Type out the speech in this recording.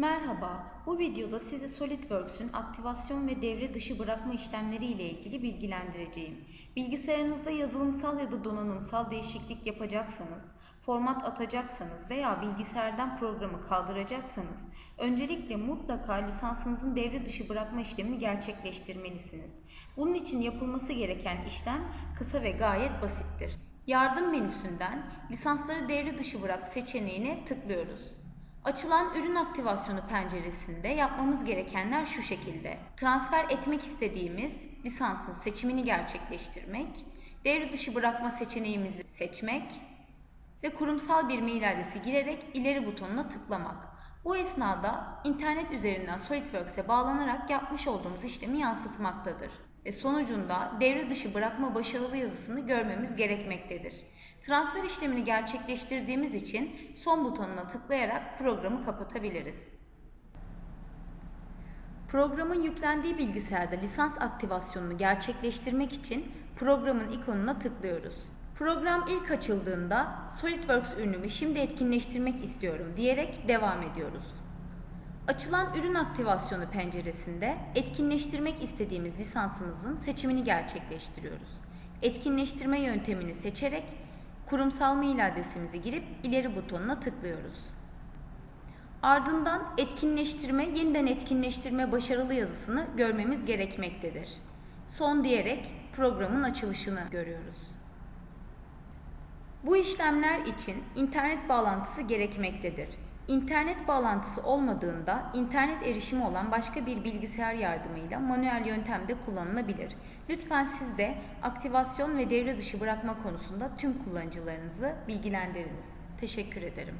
Merhaba, bu videoda sizi SolidWorks'ün aktivasyon ve devre dışı bırakma işlemleri ile ilgili bilgilendireceğim. Bilgisayarınızda yazılımsal ya da donanımsal değişiklik yapacaksanız, format atacaksanız veya bilgisayardan programı kaldıracaksanız, öncelikle mutlaka lisansınızın devre dışı bırakma işlemini gerçekleştirmelisiniz. Bunun için yapılması gereken işlem kısa ve gayet basittir. Yardım menüsünden lisansları devre dışı bırak seçeneğine tıklıyoruz. Açılan ürün aktivasyonu penceresinde yapmamız gerekenler şu şekilde. Transfer etmek istediğimiz lisansın seçimini gerçekleştirmek, devre dışı bırakma seçeneğimizi seçmek ve kurumsal bir mail adresi girerek ileri butonuna tıklamak. Bu esnada internet üzerinden SolidWorks'e bağlanarak yapmış olduğumuz işlemi yansıtmaktadır. Ve sonucunda devre dışı bırakma başarılı yazısını görmemiz gerekmektedir. Transfer işlemini gerçekleştirdiğimiz için son butonuna tıklayarak programı kapatabiliriz. Programın yüklendiği bilgisayarda lisans aktivasyonunu gerçekleştirmek için programın ikonuna tıklıyoruz. Program ilk açıldığında SolidWorks ürünümü şimdi etkinleştirmek istiyorum diyerek devam ediyoruz. Açılan ürün aktivasyonu penceresinde etkinleştirmek istediğimiz lisansımızın seçimini gerçekleştiriyoruz. Etkinleştirme yöntemini seçerek kurumsal mail adresimizi girip ileri butonuna tıklıyoruz. Ardından etkinleştirme, yeniden etkinleştirme başarılı yazısını görmemiz gerekmektedir. Son diyerek programın açılışını görüyoruz. Bu işlemler için internet bağlantısı gerekmektedir. İnternet bağlantısı olmadığında internet erişimi olan başka bir bilgisayar yardımıyla manuel yöntemde kullanılabilir. Lütfen siz de aktivasyon ve devre dışı bırakma konusunda tüm kullanıcılarınızı bilgilendiriniz. Teşekkür ederim.